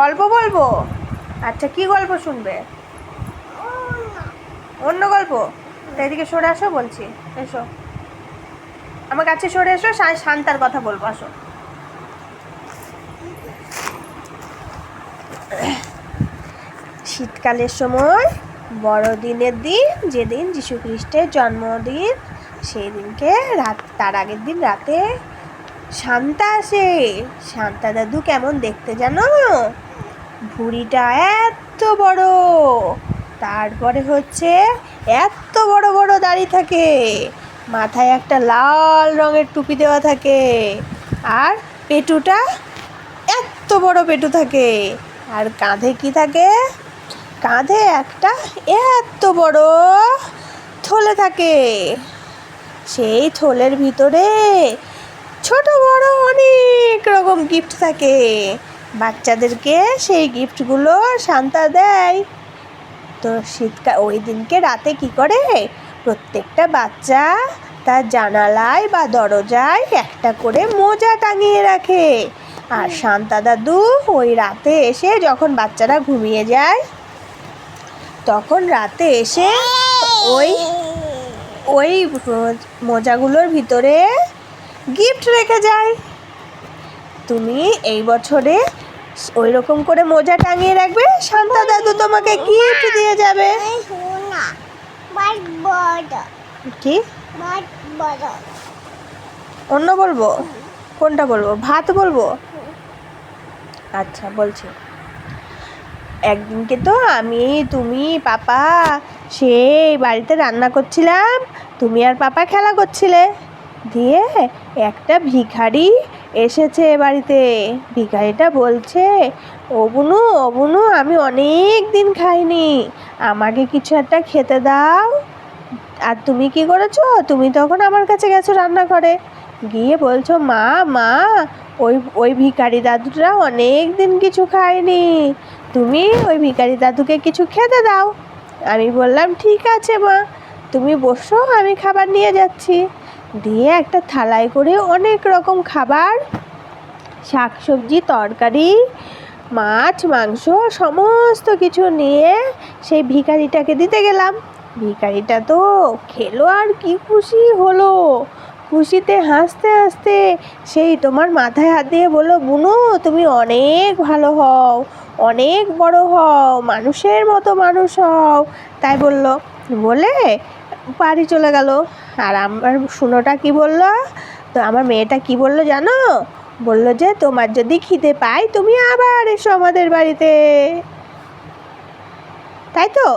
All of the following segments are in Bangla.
গল্প বলব? আচ্ছা কি গল্প শুনবে? অন্য গল্প? তা এদিকে সরে আসো, বলছি। এসো। আমার কাছে সরে এসো শান্তার কথা বলব, আসো। শীতকালের সময়, বড়দিনের দিন, যেদিন যীশু খ্রিস্টের জন্মদিন সেই দিনকে রাত তার আগের দিন রাতে শান্তা আসে। শান্তা দাদু কেমন দেখতে জানো? ভুঁড়িটা এত বড়। তারপরে হচ্ছে এত বড় বড় দাড়ি থাকে। মাথায় একটা লাল রঙের টুপি দেওয়া থাকে। আর পেটুটা এত বড় পেটু থাকে। আর কাঁধে কি থাকে? কাঁধে একটা এত বড় থলে থাকে। সেই থলের ভিতরে ছোট বড় অনেক রকম গিফট থাকে। বাচ্চাদেরকে সেই গিফটগুলো শান্তা দেয়। তো শীতকাল ওই দিনকে রাতে কি করে? প্রত্যেকটা বাচ্চা তার জানালায় বা দরজায় একটা করে মোজা টাঙিয়ে রাখে। আর শান্তা দাদু ওই রাতে এসে যখন বাচ্চারা ঘুমিয়ে যায় তখন রাতে এসে ওই ওই মোজাগুলোর ভিতরে গিফট রেখে যায় তুমি এই বছরে ওই রকম করে মোজা টাঙিয়ে রাখবে? শান্তা দাদু তোমাকে গিফট দিয়ে যাবে। কি? অন্য বলব? কোনটা বলব? ভাত বলব? আচ্ছা বলছি। একদিনকে তো আমি, তুমি, পাপা সেই বাড়িতে রান্না করছিলাম, তুমি আর পাপা খেলা করছিলে। দিয়ে একটা ভিখারি এসেছে বাড়িতে। ভিখারিটা বলছে, ও বুনু ও বুনু, আমি অনেক দিন খাইনি। আমাকে কিছু একটা খেতে দাও। আর তুমি কি করেছ? তুমি তখন আমার কাছে গেছো রান্না করে গিয়ে বলছো, মা মা, ওই ওই ভিখারি দাদুটা অনেক দিন কিছু খায়নি। তুমি ওই ভিখারি দাদুকে কিছু খেতে দাও। আমি বললাম, ঠিক আছে মা, তুমি বসো, আমি খাবার নিয়ে যাচ্ছি। দিয়ে একটা থালায় করে অনেক রকম খাবার শাক সবজি তরকারি, মাছ, মাংস, সমস্ত কিছু নিয়ে সেই ভিখারিটাকে দিতে গেলাম। ভিখারিটা তো খেলো আর কি খুশি হলো। খুশিতে হাসতে হাসতে সেই তোমার মাথায় হাত দিয়ে বলল, বুনু, তুমি অনেক ভালো হও, অনেক বড় হও, মানুষের মতো মানুষ হও। তাই বলল, বলে বাড়ি চলে গেল। আর আমার শুনোটা কি বলল? তো আমার মেয়েটা কি বলল জানো? বলল যে, তোমার যদি খিদে পাই তুমি আবার এসো আমাদের বাড়িতে। তাই তো?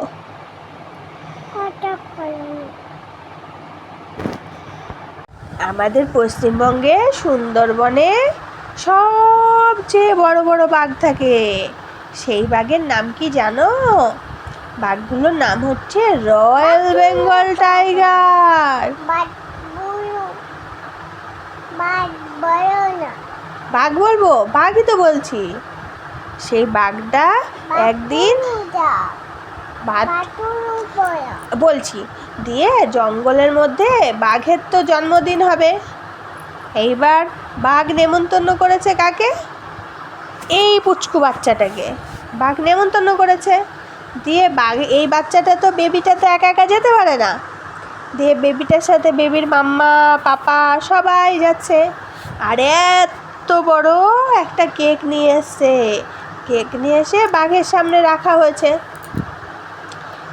আমাদের পশ্চিমবঙ্গে সুন্দরবনে সবচেয়ে বড় বড় বাঘ থাকে। সেই বাঘের নাম কি জানো? বাঘগুলোর নাম হচ্ছে রয়্যাল বেঙ্গল টাইগার। বাঘ বলব? বাঘই তো বলছি। সেই বাঘটা একদিন বলছি, দিয়ে জঙ্গলের মধ্যে বাঘের তো জন্মদিন হবে। এইবার বাঘ নেমন্তন্ন করেছে কাকে? এই পুচকু বাচ্চাটাকে। বাঘ নেমন্তন্ন করেছে। দিয়ে বাঘ এই বাচ্চাটা তো বেবিটা তো একা একা যেতে পারে না। দিয়ে বেবিটার সাথে বেবির মাম্মা পাপা সবাই যাচ্ছে। আর এত বড় একটা কেক নিয়ে এসছে। কেক নিয়ে এসে বাঘের সামনে রাখা হয়েছে।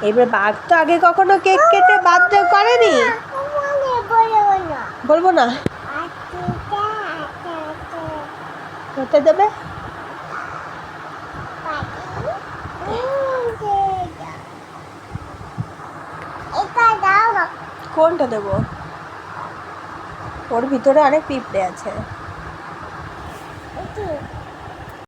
এবার বাঘ তো আগে কখনো কেক কেটে বার্থডে করেনি। বলব না। আচ্ছা দেবে এটা দাও না কোনটা দেব? ওর ভিতরে অনেক পিঁপড়ে আছে।